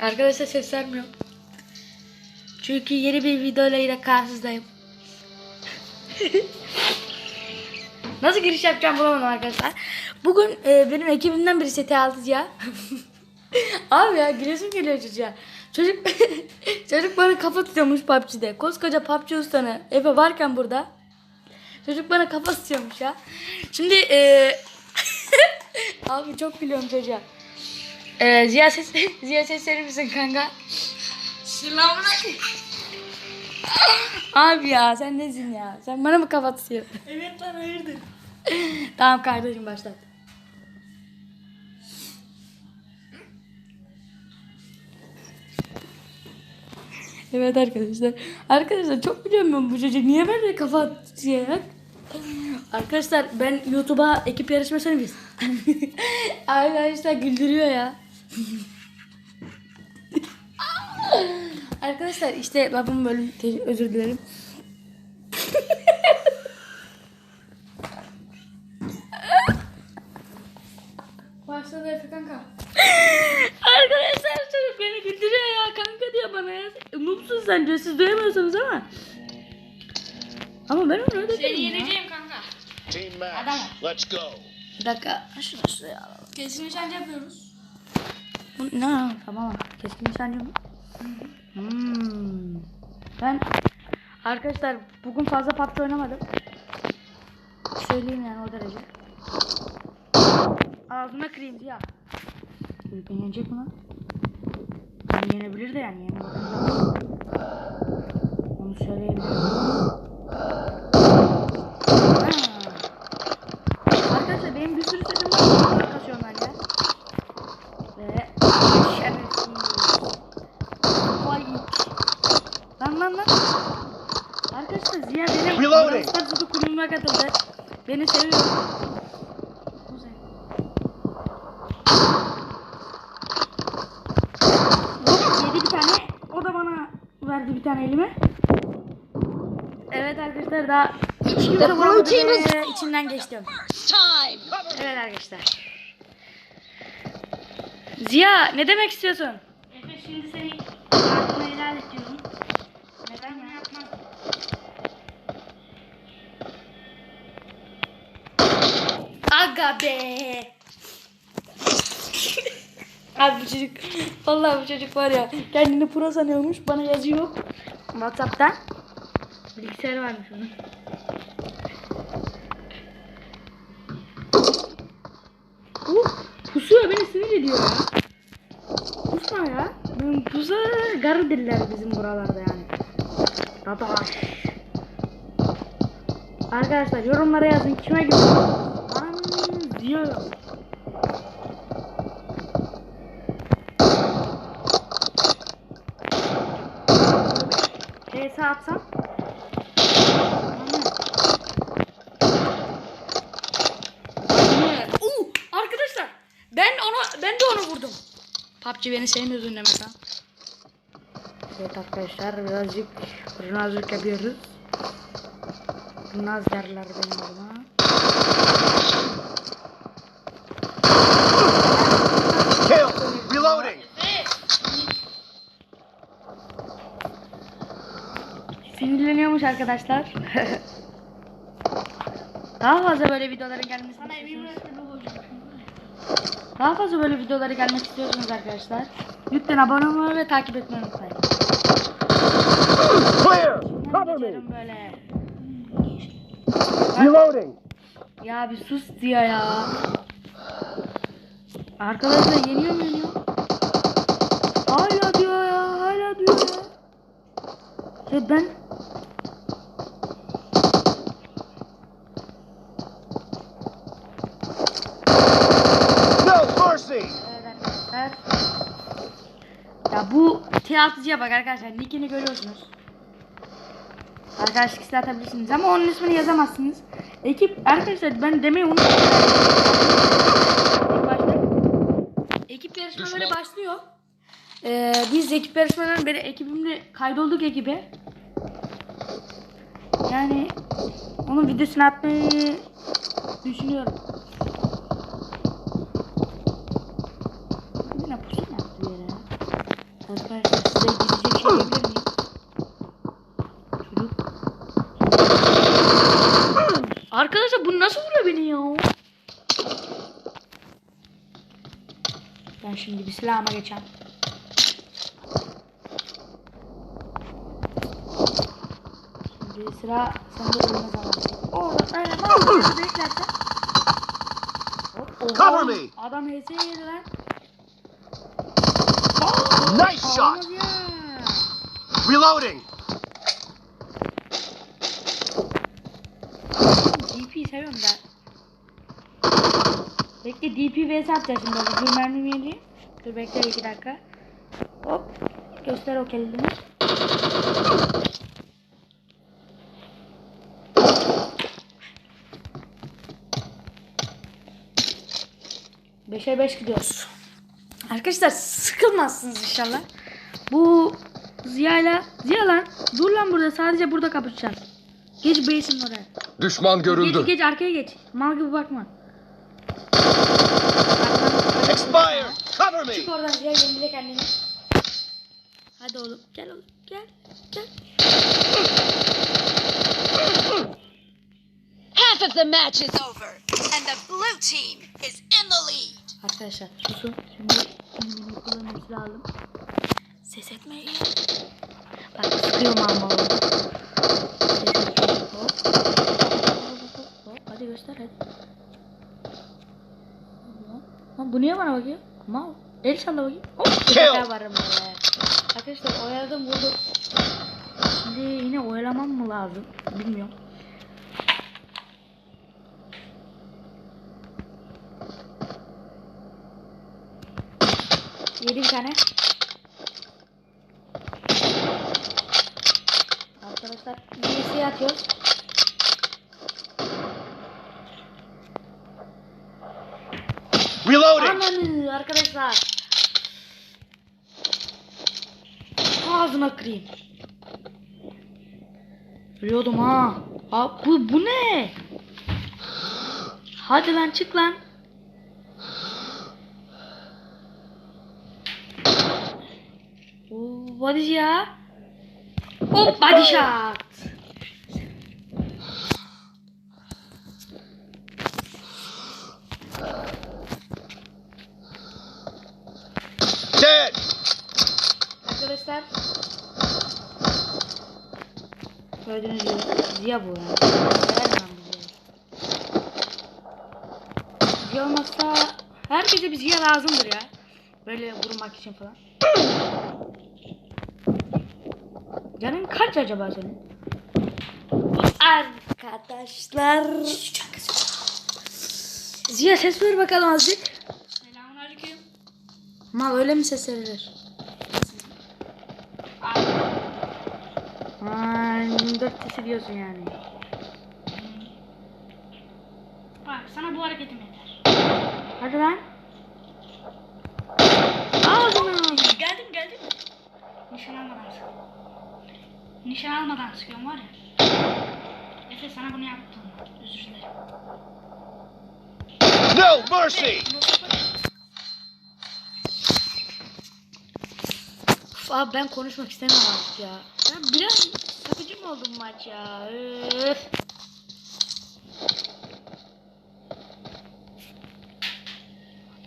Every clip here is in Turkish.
Arkadaşlar ses vermiyor. Çünkü yeni bir videoyla yine karşınızdayım. Nasıl giriş yapacağım bulamadım arkadaşlar. Bugün e, benim ekibimden biri seti aldı ya. Abi ya gülesim geliyor çocuğa. Çocuk çocuk bana kafa tutuyormuş PUBG'de. Koskoca PUBG ustanı Efe varken burada. Çocuk bana kafa tutuyormuş ya. Şimdi e, abi çok gülüyorum çocuğa. E, Ziya ses Ziya ses verir misin kanka? Selamünaleyküm. Abi ya sen nesin ya? Sen bana mı kafa tutuyorsun? Evet lan hayırdır? tamam kardeşim başlat. Evet arkadaşlar. Arkadaşlar çok biliyorum ben bu çocuğu. Niye böyle kafa tutuyor? Arkadaşlar ben YouTube'a ekip yarışmasını biz. arkadaşlar güldürüyor ya. Arkadaşlar işte babam bölüm özür dilerim. Başladı Efe kanka. Arkadaşlar çocuk beni güldürüyor ya kanka diyor bana ya. Noobsun sen diyor siz duyamıyorsunuz ama. Ama ben onu öyle Seni ya. yeneceğim kanka. Team Adam. match. Let's go. Bir dakika. Şunu şuraya alalım. Kesin nişancı yapıyoruz. Ne? Tamam. Keskin nişancı? Hmm. Ben arkadaşlar bugün fazla PUBG oynamadım. Söyleyeyim yani o derece. Ağzına kırayım ya. Beni yenecek mi lan? Beni yenebilir de yani yenebilir. Onu söyleyebilirim. Ha. Arkadaşlar benim bir sürü sesim var. Bunları kasıyorum ben ya. Ve şerefsiz. Vay. Lan lan lan. Arkadaşlar Ziya benim Reloading. Brawl Stars kulübüme katıldı. Beni seviyor. Güzel. Hop yedi bir tane. O da bana verdi bir tane elime. Evet arkadaşlar daha hiç kimse vuramadı. Ee, içinden geçtim. Evet arkadaşlar. Ziya ne demek istiyorsun? Efe şimdi seni hakkını helal Aga be. Abi bu çocuk vallahi bu çocuk var ya kendini pro sanıyormuş bana yazıyor Whatsapp'tan. Bilgisayarı varmış onun. Uh, pusuyor beni sinir ediyor ya. Pusma ya. Ben pusa garı diller bizim buralarda yani. Dadaş. Arkadaşlar yorumlara yazın kime gibi. Diyor. PS atsam. Uh, arkadaşlar ben onu ben de onu vurdum. PUBG beni sevmiyorsun demek ha. Evet arkadaşlar birazcık kurnazlık yapıyoruz. Kurnaz derler benim adıma. Kill. Reloading. Sinirleniyormuş arkadaşlar. Daha fazla böyle videoların gelmesini istiyorsunuz. Daha fazla böyle videoları gelmek istiyorsunuz arkadaşlar. Lütfen abone olmayı ve takip etmeyi unutmayın. Böyle. Reloading. Ya bir sus diyor ya. Arkadaşlar yeniyor mu yeniyor? Hala diyor ya, hala diyor ya. Ya ben No mercy. Evet arkadaşlar. Ya bu tiyatrocuya bak arkadaşlar. Nickini görüyorsunuz. Arkadaşlık isteği atabilirsiniz ama onun ismini yazamazsınız. Ekip arkadaşlar ben demeyi unuttum. Ekip yarışmaları başlıyor. Ee, biz ekip yarışmalarının beri ekibimle kaydolduk ekibe. Yani onun videosunu atmayı düşünüyorum. Arkadaşlar size gizlice şey diyebilir miyim? Çocuk. Arkadaşlar bu nasıl vuruyor beni ya? Ben şimdi bir silahıma geçeceğim. Şimdi sıra sende ölmez abi. Oo, öyle bak. Beklersen. Cover me. Adam heyse yedi lan. Nice shot. Olmaz ya. Reloading. DP seviyorum ben. Bekle DP vs atacağız şimdi. Dur mermimi yenileyim. Dur bekle iki dakika. Hop. Göster o kelini. Beşe beş gidiyoruz. Arkadaşlar sıkılmazsınız inşallah. Bu Ziya'yla Ziya lan dur lan burada sadece burada kapışacağız. Geç base'in oraya. Düşman Geç, görüldü. geç arkaya geç. Mal gibi bakma. Expired. Cover me. Çık oradan Ziya yenile kendini. Hadi oğlum gel oğlum gel gel. Half of the match is over, and the blue team is in the lead. Arkadaşlar susun. Şimdi benim kullanmamız lazım. Ses etmeyin. Bak sıkıyorum ama oğlum. Ses etmeyin. Hop. Hop, hop, hop. Hadi göster hadi. Lan bu niye bana bakıyor? Mal. El salla bakayım. Hop. Bir varım be. Arkadaşlar oyaladım vurdum. Şimdi yine oyalamam mı lazım? Bilmiyorum. Yedi bir tane. Arkadaşlar birisi atıyoruz. Reloading. Ananı arkadaşlar. Ağzına kırayım. Biliyordum ha. Ha bu, bu ne? Hadi lan çık lan. Ya. Hop body shot. Dead. Arkadaşlar. Gördüğünüz gibi Ziya bu yani. Bu Ziya'yı. Ziya olmazsa herkese bir Ziya lazımdır ya. Böyle vurmak için falan. Canın kaç acaba senin? Arkadaşlar. Ziya ses ver bakalım azıcık. Selamünaleyküm. Mal öyle mi ses verilir? Ha, 24 sesi diyorsun yani. Bak sana bu hareketim yeter. Hadi lan. Ağzına. Geldim geldim. Nişan almadan sık. Nişan almadan sıkıyorum var ya. Efe sana bunu yaptım. Özür dilerim. No mercy. Abi ben konuşmak istemem artık ya. Ben biraz sıkıcı mı oldum maç ya? Öf.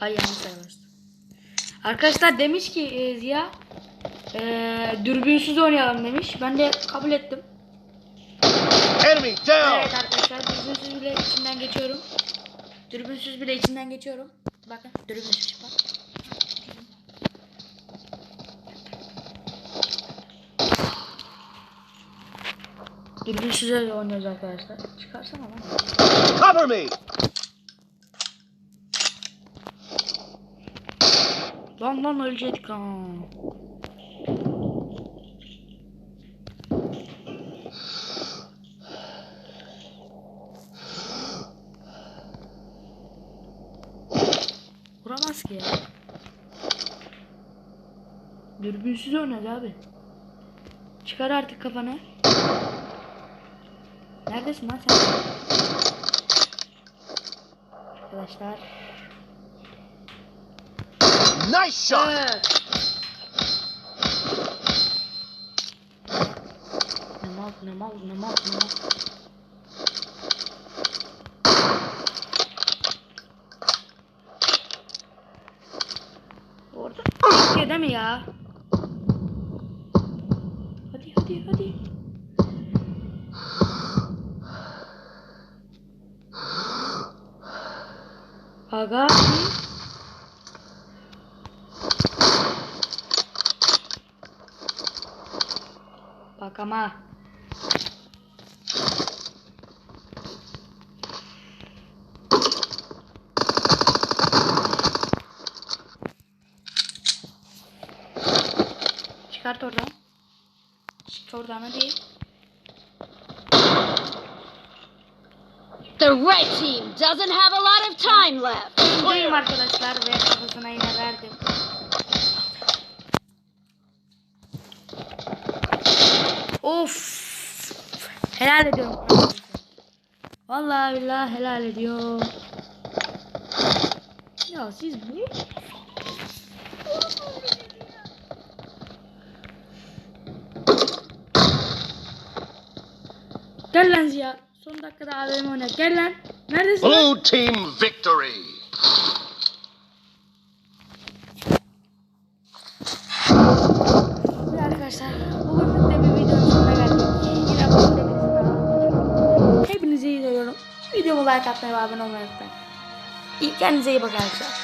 Ay yanlış. Arkadaşlar demiş ki e, Ziya e, dürbünsüz oynayalım demiş. Ben de kabul ettim. Enemy down. Evet arkadaşlar dürbünsüz bile içinden geçiyorum. Dürbünsüz bile içinden geçiyorum. Bakın dürbünsüz bak. Dürbünsüz öyle oynuyoruz arkadaşlar. Çıkarsana lan. Cover me. Lan lan ölecektik ha. Vuramaz ki ya. Dürbünsüz oynadı abi. Çıkar artık kafanı. Neredesin lan sen? Arkadaşlar. Nice shot. Evet. Ne mal ne mal ne mal ne mal. Orada bekliyor değil mi ya? Hadi hadi. Aga. Bak ama. Çıkart oradan. Çık oradan hadi. The red team doesn't have a lot of time left. Buradayım arkadaşlar ve kafasına yine verdim. Of. Helal ediyorum. Vallahi billahi helal ediyor. Ya siz niye? Gel lan Ziya. Son dakikada AVM oyna. Gel lan. Neredesin? lan? Blue team victory. Arkadaşlar bugünlük de bir videonun sonuna geldik. Yine bugün de birisini Hepinize iyi seviyorum. Videomu like atmayı ve abone olmayı unutmayın. İyi, kendinize iyi bakın arkadaşlar.